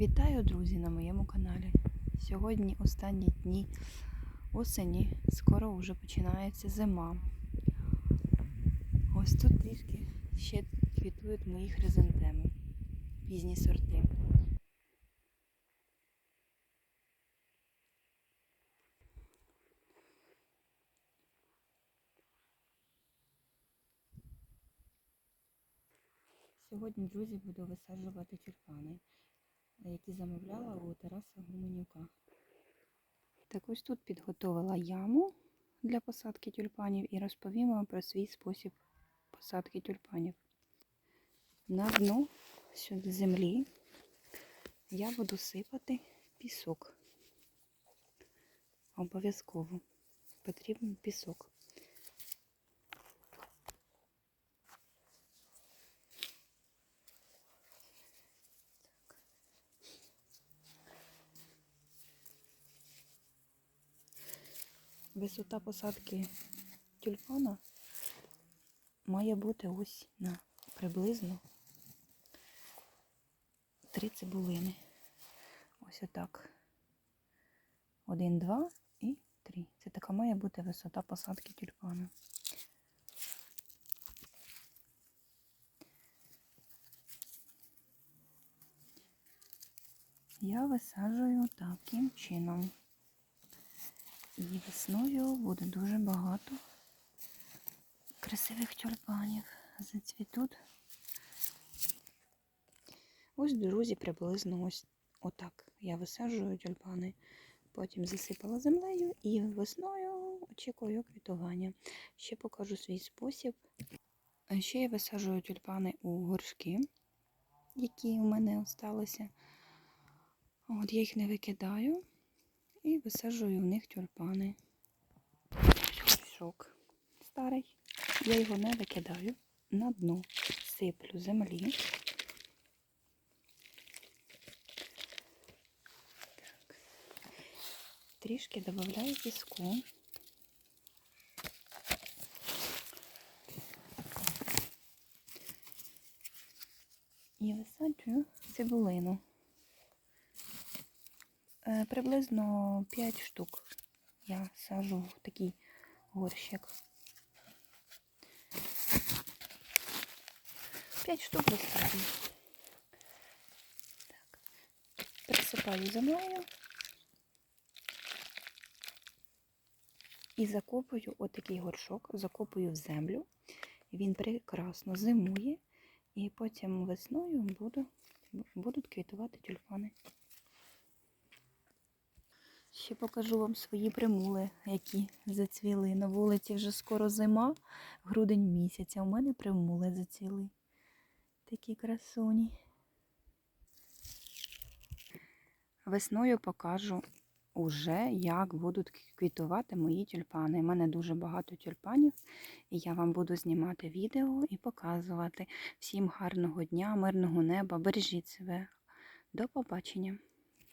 Вітаю, друзі, на моєму каналі. Сьогодні останні дні осені, скоро вже починається зима. Ось тут трішки ще квітують мої хризантеми, пізні сорти. Сьогодні, друзі, буду висаджувати тюльпани, які замовляла у Тараса Гуменюка. Так ось тут підготовила яму для посадки тюльпанів і розповім вам про свій спосіб посадки тюльпанів. На дно сюди землі я буду сипати пісок. Обов'язково потрібен пісок. Висота посадки тюльпана має бути ось на приблизно три цибулини. Ось отак. Один, два і три. Це така має бути висота посадки тюльпана. Я висаджую таким чином. І весною буде дуже багато красивих тюльпанів. Зацвітуть. Ось, друзі, приблизно ось отак. Я висаджую тюльпани. Потім засипала землею і весною очікую квітування. Ще покажу свій спосіб. Ще я висаджую тюльпани у горшки, які у мене залишилися. От я їх не викидаю і висаджую в них тюльпани. Горшок старий. Я його не викидаю. На дно сиплю землі. Так. Трішки додаю піску. І висаджую цибулину. Е, Приблизно 5 штук я сажу в такий горщик. 5 штук висаджую. Так. Присипаю землею і закопую отакий горшок, закопую в землю. Він прекрасно зимує, і потім весною буду, будуть квітувати тюльпани. Ще покажу вам свої примули, які зацвіли. На вулиці вже скоро зима, грудень місяць, а у мене примули зацвіли. Такі красуні. Весною покажу уже, як будуть квітувати мої тюльпани. У мене дуже багато тюльпанів, і я вам буду знімати відео і показувати. Всім гарного дня, мирного неба, бережіть себе. До побачення!